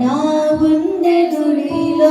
నా గుండె గుడిలో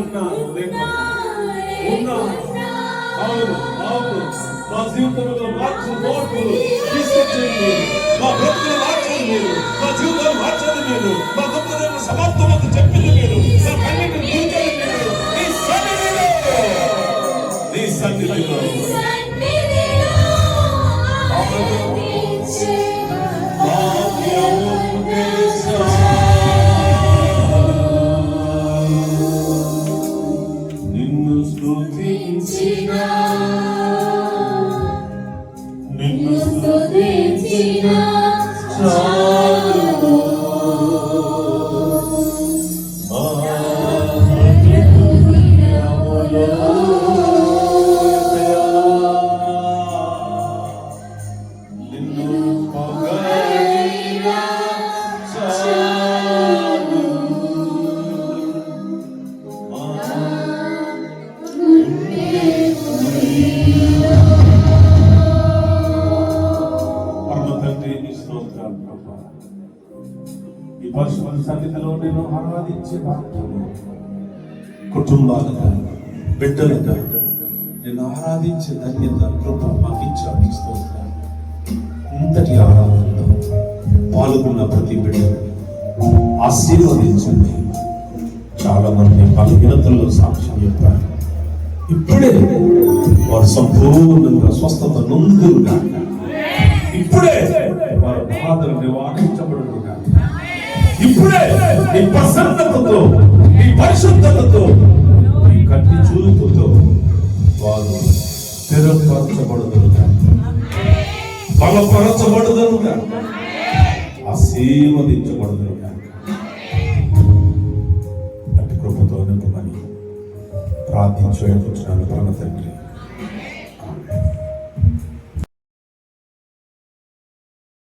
పైకెత్తి ఉన్నా లేకున్నా ఉన్నా అవును అవును మా జీవితంలో మార్చు మార్పులు తీసుకొచ్చేయండి మా బ్రతుకులు మార్చండి మీరు మా జీవితాలు మార్చండి మీరు మా గొప్పదైన సమాప్తమకు చెప్పింది మీరు మా కన్నిటిని తీర్చండి మీరు నీ సన్నిధిలో. నీ సన్నిధిలో. నిన్ను కుటుంబాలుగా బిడ్డలుగా నేను ఆరాధించే ధన్యత కృప మాకు ఇచ్చావు ఇంతటి ఆరాధనలో పాల్గొన్న ప్రతి బిడ్డను ఆశీర్వదించండి. చాలా మంది బలహీనతల్లో సాక్ష్యం చెప్పారు. ఇప్పుడే వారు సంపూర్ణంగా స్వస్థత నొందురుగా ఇప్పుడే వారి బాధలు నివారించబడుతుంది ఇప్పుడే నీ ప్రసన్నతతో నీ పరిశుద్ధతతో నీ కంటి చూపుతో వారు స్థిరపరచబడుదురుగా బలపరచబడుదురుగా ఆశీర్వదించబడుదురుగా అటు కృపతో నింపమని ప్రార్థించి వేడుకుంటున్నాను పరమ తండ్రి.